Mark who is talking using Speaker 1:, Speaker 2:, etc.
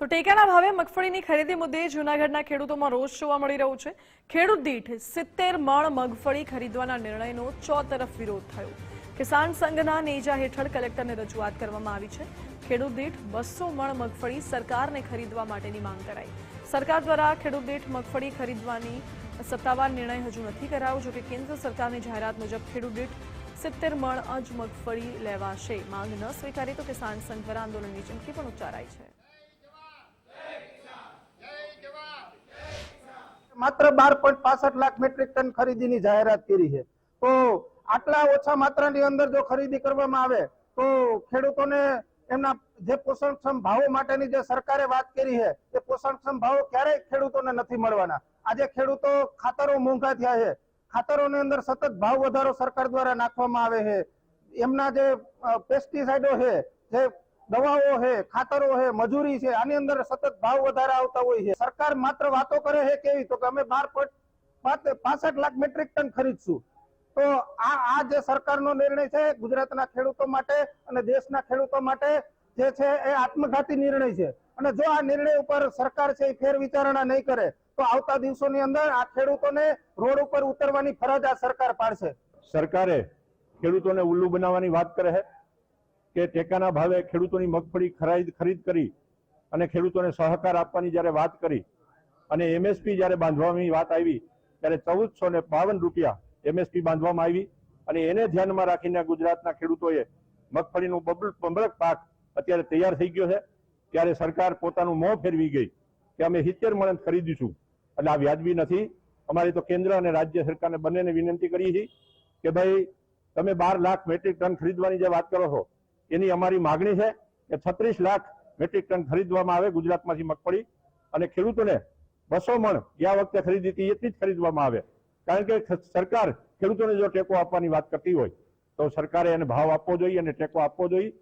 Speaker 1: તો ટેકાના ભાવે મગફળીની ખરીદી મુદ્દે જૂનાગઢના ખેડૂતોમાં રોષ જોવા મળી રહ્યો છે. ખેડૂત દીઠ સિત્તેર મણ મગફળી ખરીદવાના નિર્ણયનો ચોતરફ વિરોધ થયો. કિસાન સંઘના નેજા હેઠળ કલેક્ટરને રજૂઆત કરવામાં આવી છે. ખેડૂત દીઠ બસો મણ મગફળી સરકારને ખરીદવા માટેની માંગ કરાઈ. સરકાર દ્વારા ખેડૂત દીઠ મગફળી ખરીદવાની સત્તાવાર નિર્ણય હજુ નથી કરાયો, જોકે કેન્દ્ર સરકારની જાહેરાત મુજબ ખેડૂત દીઠ સિત્તેર મણ અજ મગફળી લેવાશે. માંગ ન સ્વીકારી તો કિસાન સંઘ દ્વારા આંદોલનની ચીમકી પણ ઉચ્ચારાઈ છે.
Speaker 2: માત્ર બાર પોઈન્ટ પાસઠ લાખ મેટ્રિક ટન ખરીદીની જાહેરાત કરી છે. તો આટલા ઓછા માત્રાની અંદર જો ખરીદી કરવામાં આવે, તો ખેડૂતોને એમના જે પોષણક્ષમ ભાવો માટેની જે સરકારે વાત કરી છે, એ પોષણક્ષમ ભાવો ક્યારેય ખેડૂતોને નથી મળવાના. આજે ખેડૂતો ખાતરો મોંઘા થયા છે. ખાતરોની અંદર સતત ભાવ વધારો સરકાર દ્વારા નાખવામાં આવે છે. એમના જે પેસ્ટિસાઇડો છે, જે દવાઓ છે, ખાતરો છે, મજૂરી છે, આની અંદર સતત ભાવ વધારા આવતા હોય છે. સરકાર માત્ર વાતો કરે છે કેવી તો કે અમે બાર પાસઠ લાખ મેટ્રિક ટન ખરીદશું. તો આ આ જે સરકારનો નિર્ણય છે, ગુજરાતના ખેડૂતો માટે અને દેશના ખેડૂતો માટે જે છે, એ આત્મઘાતી નિર્ણય છે. અને જો આ નિર્ણય ઉપર સરકાર છે એ ફેર વિચારણા નહીં કરે, તો આવતા દિવસોની અંદર આ ખેડૂતોને રોડ ઉપર ઉતરવાની ફરજ આ સરકાર પાડશે.
Speaker 3: સરકારે ખેડૂતોને ઉલ્લુ બનાવવાની વાત કરે છે. કે ટેકાના ભાવે ખેડૂતોની મગફળી ખરીદ ખરીદ કરી અને ખેડૂતોને સહકાર આપવાની જ્યારે વાત કરી અને એમએસપી જ્યારે બાંધવાની વાત આવી, ત્યારે ચૌદસો ને બાવન રૂપિયા એમએસપી બાંધવામાં આવી અને એને ધ્યાનમાં રાખીને ગુજરાતના ખેડૂતોએ મગફળીનું બબલ બમણક પાક અત્યારે તૈયાર થઈ ગયો છે. ત્યારે સરકાર પોતાનું મોં ફેરવી ગઈ કે અમે સિત્તેર મણ ખરીદીશું. એટલે આ વ્યાજબી નથી. અમારી તો કેન્દ્ર અને રાજ્ય સરકારને બંનેને વિનંતી કરી હતી કે ભાઈ, તમે બાર લાખ મેટ્રિક ટન ખરીદવાની જે વાત કરો છો એની અમારી માગણી છે કે છત્રીસ લાખ મેટ્રિક ટન ખરીદવામાં આવે ગુજરાતમાંથી મગફળી અને ખેડૂતોને બસો મણ ગયા વખતે ખરીદી હતી, એટલી જ ખરીદવામાં આવે. કારણ કે સરકાર ખેડૂતોને જો ટેકો આપવાની વાત કરતી હોય, તો સરકારે એને ભાવ આપવો જોઈએ અને ટેકો આપવો જોઈએ.